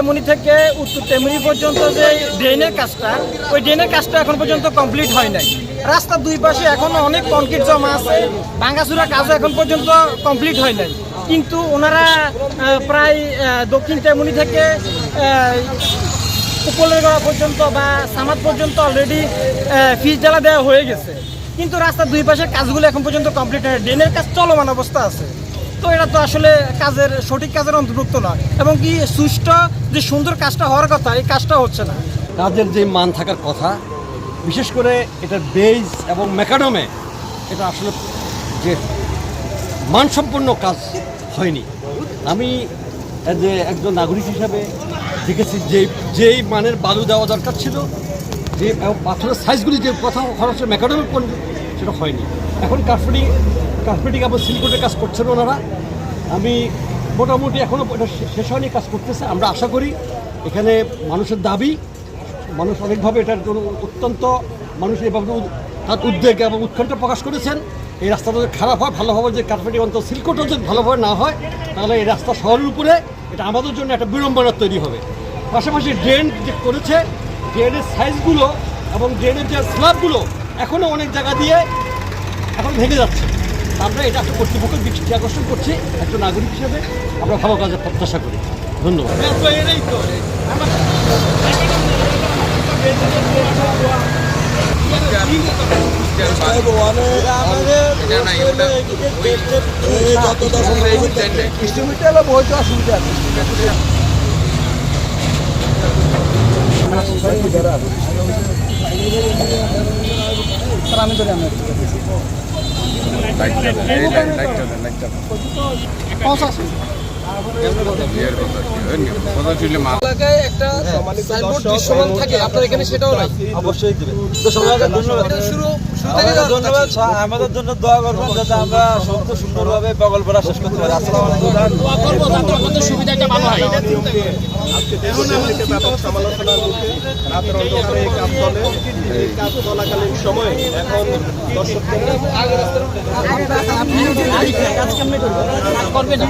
তেমনি থেকে উত্তর তেমনি পর্যন্ত যে ড্রেনের কাজটা, ওই ড্রেনের কাজটা এখন পর্যন্ত কমপ্লিট হয় নাই। রাস্তার দুই পাশে এখনও অনেক কংক্রিট জমা আছে ভাঙাচুরা কাজও এখন পর্যন্ত কমপ্লিট হয় নাই। কিন্তু ওনারা প্রায় দক্ষিণ তেমনি থেকে উপলের গড়া পর্যন্ত বা সামাদ পর্যন্ত অলরেডি ফিস জ্বালা দেওয়া হয়ে গেছে। কিন্তু রাস্তার দুই পাশে কাজগুলো এখন পর্যন্ত কমপ্লিট হয় ড্রেনের কাজ চলমান অবস্থা আছে। তো এটা তো আসলে কাজের, সঠিক কাজের অন্তর্ভুক্ত নয় এবং কি সুষ্ঠু যে সুন্দর কাজটা হওয়ার কথা, এই কাজটা হচ্ছে না। কাজের যে মান থাকার কথা, বিশেষ করে এটার বেজ এবং মেকাডমে এটা আসলে যে মানসম্পন্ন কাজ হয়নি। আমি যে একজন নাগরিক হিসাবে দেখেছি যে, যেই মানের বালু দেওয়া দরকার ছিল, যে পাথরের সাইজগুলি যে কথা খরচের মেকাডমের সেটা হয়নি। এখন কার্পেটিং কার্পেটিং এবং সিলিকনের কাজ করছেন ওনারা। আমি মোটামুটি এখনও এটা শেষ হয়নি, কাজ করতেছে। আমরা আশা করি এখানে মানুষের দাবি, মানুষ অনেকভাবে এটার জন্য অত্যন্ত মানুষ এভাবে তার উদ্বেগ এবং উৎকণ্ঠা প্রকাশ করেছেন। এই রাস্তাটা যদি খারাপ হয় ভালোভাবে যে কার্পেটিং অন্তত সিলকোটও যদি ভালোভাবে না হয়, তাহলে এই রাস্তা শহরের উপরে এটা আমাদের জন্য একটা বিড়ম্বনা তৈরি হবে। পাশাপাশি ড্রেন যে করেছে ড্রেনের সাইজগুলো এবং ড্রেনের যে স্ল্যাবগুলো এখনও অনেক জায়গা দিয়ে এখন ভেঙে যাচ্ছে। আমরা এটা একটা কর্তৃপক্ষের দৃষ্টি আকর্ষণ করছি, একজন নাগরিক হিসেবে আমরা ভালো কাজের প্রত্যাশা করি। ধন্যবাদ। এলাকায় একটা সাইনবোর্ড দৃশ্যমান থাকে আপনার এখানে সেটাও নাই। অবশ্যই দেবে। তো সবাইকে ধন্যবাদ। শুরু। ধন্যবাদ আমাদের জন্য দোয়া করবেন যাতে আমরা সুন্দর সুন্দরভাবে প্রকল্পটা শেষ করতে পারি আসসালামু আলাইকুম সুবিধাটা ভালো হয় ব্যাপক সমালোচনার মুখে রাতের অন্ধকারে এই কাজ চলে এই কাজ চলাকালীন সময়ে এখন দর্শকদের করবে না